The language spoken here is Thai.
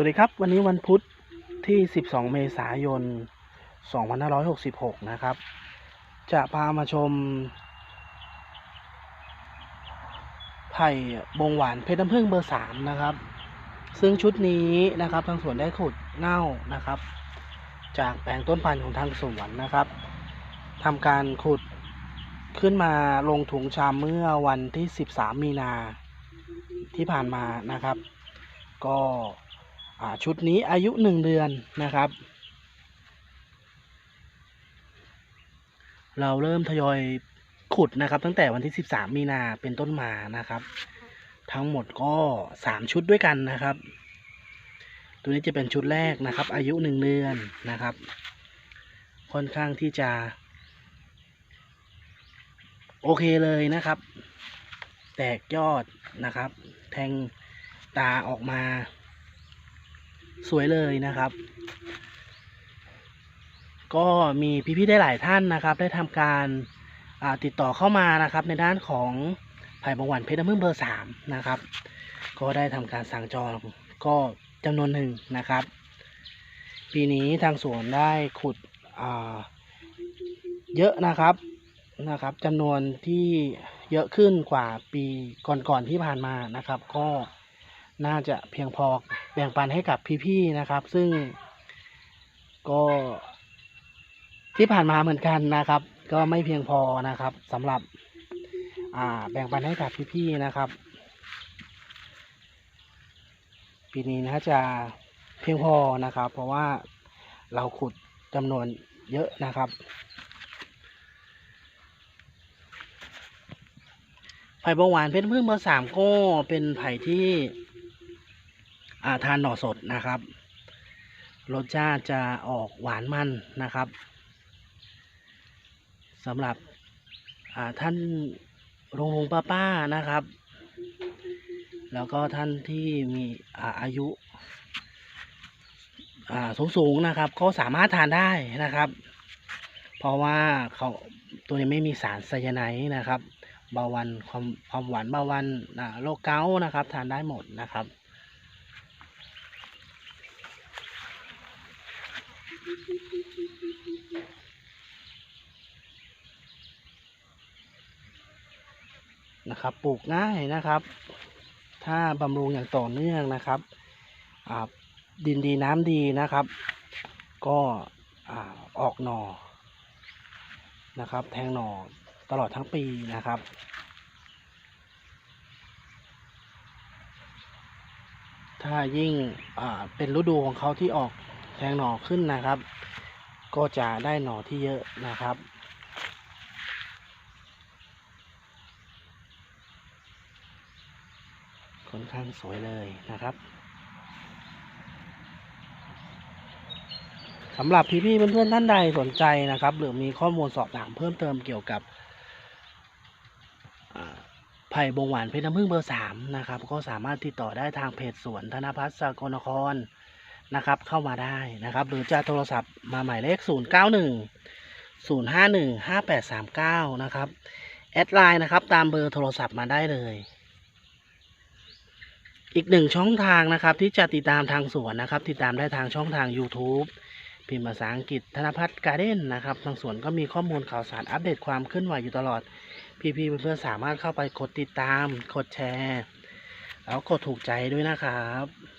วัสดีครับ วันนี้วันพุธที่ 12 เมษายน 2566 นะครับ จะพามาชม ไผ่บงหวานเพชรน้ำผึ้งเบอร์ 3 นะครับ ซึ่งชุดนี้นะครับทางสวนได้ขุดเง่านะครับ จากแปลงต้นพันธุ์ของทางสวนนะครับทำการขุดขึ้นมาลงถุงชามเมื่อวันที่ 13 มีนาที่ผ่านมานะครับ ก็ ชุดนี้อายุหนึ่งเดือนนะครับ เราเริ่มทยอยขุดนะครับ ตั้งแต่วันที่ 13 มีนาเป็นต้นมานะครับ ทั้งหมดก็สามชุดด้วยกันนะครับ ตัวนี้จะเป็นชุดแรกนะครับ อายุหนึ่งเดือนนะครับ ค่อนข้างที่จะ โอเคเลยนะครับ แตกยอดนะครับ แทงตาออกมา สวยเลยนะครับ ก็มีพี่ๆได้หลายท่านนะครับ ได้ทำการาติดต่อเข้ามานะครับ ในด้านของไผ่บางหวันเพชรน้ำผึ้งเบอร์สามนะครับ ก็ได้ทำการสั่งจองก็จำนวนหนึ่งนะครับ ปีนี้ทางสวนได้ขุดเยอะนะครับนะครับจำนวนที่เยอะขึ้นกว่าปีก่อนๆที่ผ่านมานะครับ ก็ น่าจะเพียงพอแบ่งปันให้กับพี่ๆนะครับ ซึ่งก็ที่ผ่านมาเหมือนกันนะครับ ก็ไม่เพียงพอนะครับสำหรับอ่าแบ่งปันให้กับพี่ๆนะครับ ปีนี้น่าจะเพียงพอนะครับ เพราะว่าเราขุดจำนวนเยอะนะครับไผ่บงหวานเพชรพึ่งเบอร์สามก็เป็นไผ่ที่ ทานหน่อสดนะครับ รสชาติจะออกหวานมันนะครับสำหรับท่านลุงลุงป้าป้าๆนะครับ แล้วก็ท่านที่มีอาอายุอ่าสูงนะครับก็สามารถทานได้นะครับ เพราะว่าเขาตัวนี้ไม่มีสารไซยาไนด์นะครับเบาหวานความความหวานเบาหวานโรคเกาต์นะครับ ทานได้หมดนะครับ นะครับ ปลูกง่ายนะครับ ถ้าบำรุงอย่างต่อเนื่องนะครับดินดีน้ำดีนะครับ ก็อออกหน่อนะครับ แทงหน่อตลอดทั้งปีนะครับถ้ายิ่งเป็นฤดูของเขาที่ออก แทงหน่อขึ้นนะครับ ก็จะได้หน่อที่เยอะนะครับค่อนข้างสวยเลยนะครับสำหรับพี่ๆเพื่อนๆท่านใดสนใจนะครับ หรือมีข้อมูลสอบถามเพิ่มเติมเกี่ยวกับไผ่บงหวานเพชรน้ำผึ้งเบอร์สามนะครับ ก็สามารถติดต่อได้ทางเพจสวนธนพัฒน์สกลนคร นะครับ เข้ามาได้นะครับ หรือจะโทรศัพท์มาหมายเลข 0 9 1 0 5 1 5 8 3 9 นะครับ แอดไลน์นะครับ ตามเบอร์โทรศัพท์มาได้เลย อีกหนึ่งช่องทางนะครับ ที่จะติดตามทางสวนนะครับ ติดตามได้ทางช่องทาง YouTube พิมพ์ภาษาอังกฤษธนพัฒน์การ์เด้นนะครับ ทางสวนก็มีข้อมูลข่าวสารอัปเดตความเคลื่อนไหวอยู่ตลอด พี่ๆเพื่อนๆสามารถเข้าไปกดติดตาม กดแชร์ แล้วกดถูกใจด้วยนะครับ